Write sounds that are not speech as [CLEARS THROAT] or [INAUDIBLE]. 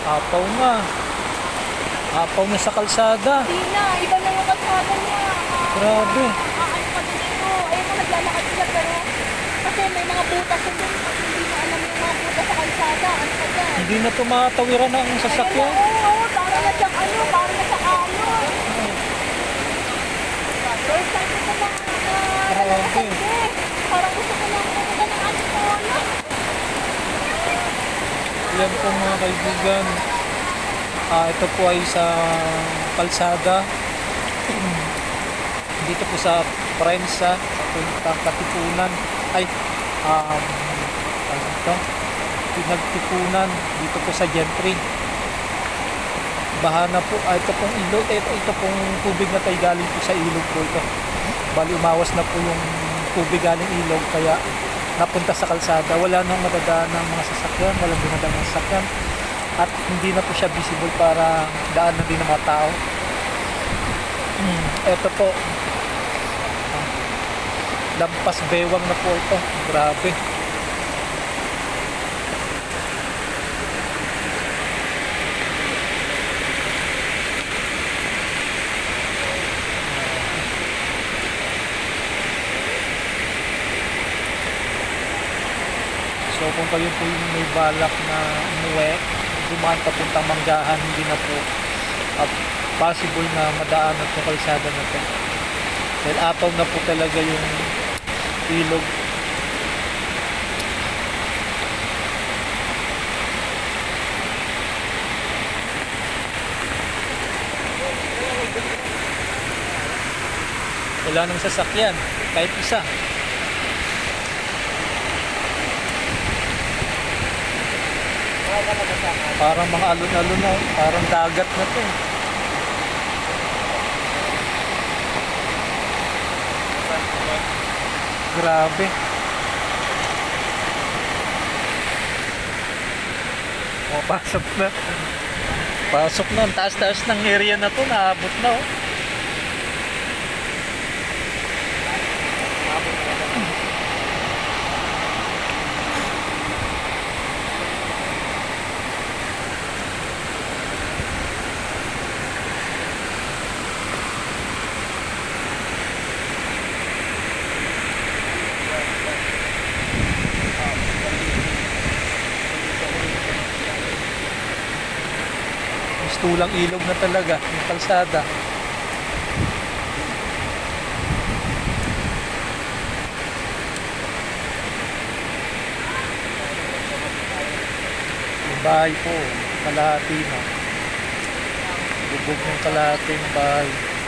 Apaw na. Apaw na sa kalsada. Hindi na, iba na yung kalsada niya. Ah, Grabe. ah, ano pa din ito? Ayun na, naglalakad sila pero kasi may mga butas na din. Kasi hindi mo alam yung mga butas sa kalsada. Ano pa dyan? Hindi na tumatawiran ang sasakyan. Oo, oo, para na siyang ano, para na siyang alon. First time ko sa mga uh, Grabe. Parang gusto ko lang pumunta ng Antipolo. Yan po mga kaibigan. Ah, ito po ay sa kalsada. [CLEARS THROAT] Dito po sa Prensa, sa puntang Katipunan. Ay, um, ano ito? Pinagtipunan dito po sa Gentry. Baha na po. Ah, ito pong ilog. Ito, ito pong tubig na tayo galing po sa ilog po ito. Bali, umawas na po yung tubig galing ilog. Kaya napunta sa kalsada. Wala nang madadaan ng mga sasakyan. Walang dumadaan ng sasakyan. At hindi na po siya visible para daan na din ng mga tao. Hmm, ito po. Lampas bewang na po ito. Grabe. So kung kayo po yung may balak na umuwi, dumaan papuntang manggahan, hindi na po uh, possible na madaanan po kalsada na to. Dahil apaw na po talaga yung ilog. Wala nang sasakyan, kahit isa. Parang mga alon-alon na, parang dagat na to. Grabe. O, pasok na. Pasok na. Taas-taas ng area na to. Naabot na, oh. Mistulang ilog na talaga. Yung kalsada. Bahay po. Kalahati na. Bubog ng kalahati ng bahay.